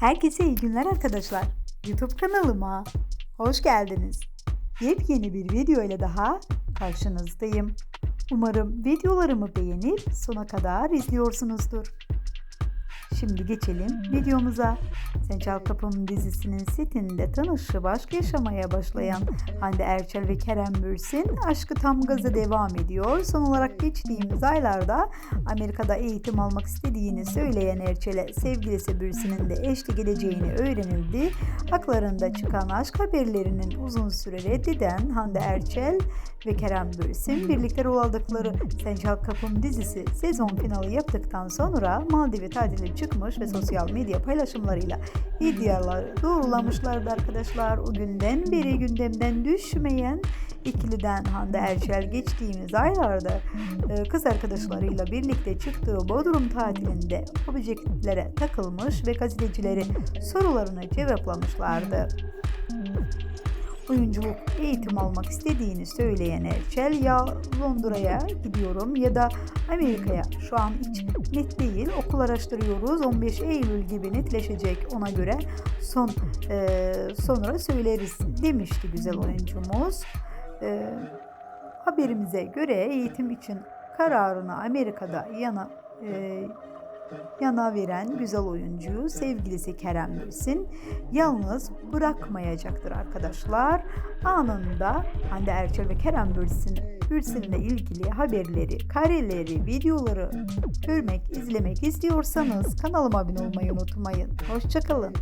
Herkese iyi günler arkadaşlar. YouTube kanalıma hoş geldiniz. Yepyeni bir video ile daha karşınızdayım. Umarım videolarımı beğenip sona kadar izliyorsunuzdur. Şimdi geçelim videomuza. Sen Çal Kapım dizisinin setinde tanışıp aşk yaşamaya başlayan Hande Erçel ve Kerem Bürsin aşkı tam gaza devam ediyor. Son olarak geçtiğimiz aylarda Amerika'da eğitim almak istediğini söyleyen Erçel'e sevgilisi Bürsin'in de eşlik edeceğini öğrenildi. Haklarında çıkan aşk haberlerinin uzun süre reddeden Hande Erçel ve Kerem Bürsin birlikte rol aldıkları Sen Çal Kapım dizisi sezon finali yaptıktan sonra Maldiv'e tatile çıkmış ve sosyal medya paylaşımlarıyla iddiaları doğrulamışlardı arkadaşlar. O günden beri gündemden düşmeyen ikiliden Hande Erçel geçtiğimiz aylarda e, kız arkadaşlarıyla birlikte çıktığı Bodrum tatilinde objektiflere takılmış ve gazetecileri sorularını cevaplamışlardı oyunculuk eğitim almak istediğini söyleyen Erçel ya Londra'ya gidiyorum ya da Amerika'ya. Şu an hiç net değil. Okul araştırıyoruz. 15 Eylül gibi netleşecek. Ona göre son e, sonra söyleriz demişti güzel oyuncumuz. E, haberimize göre eğitim için kararını Amerika'da yana e, yana veren güzel oyuncuyu sevgilisi Kerem Bürsin yalnız bırakmayacaktır arkadaşlar. Anında Hande Erçel ve Kerem Bürsin Bürsin'le ilgili haberleri, kareleri, videoları görmek, izlemek istiyorsanız kanalıma abone olmayı unutmayın. Hoşçakalın.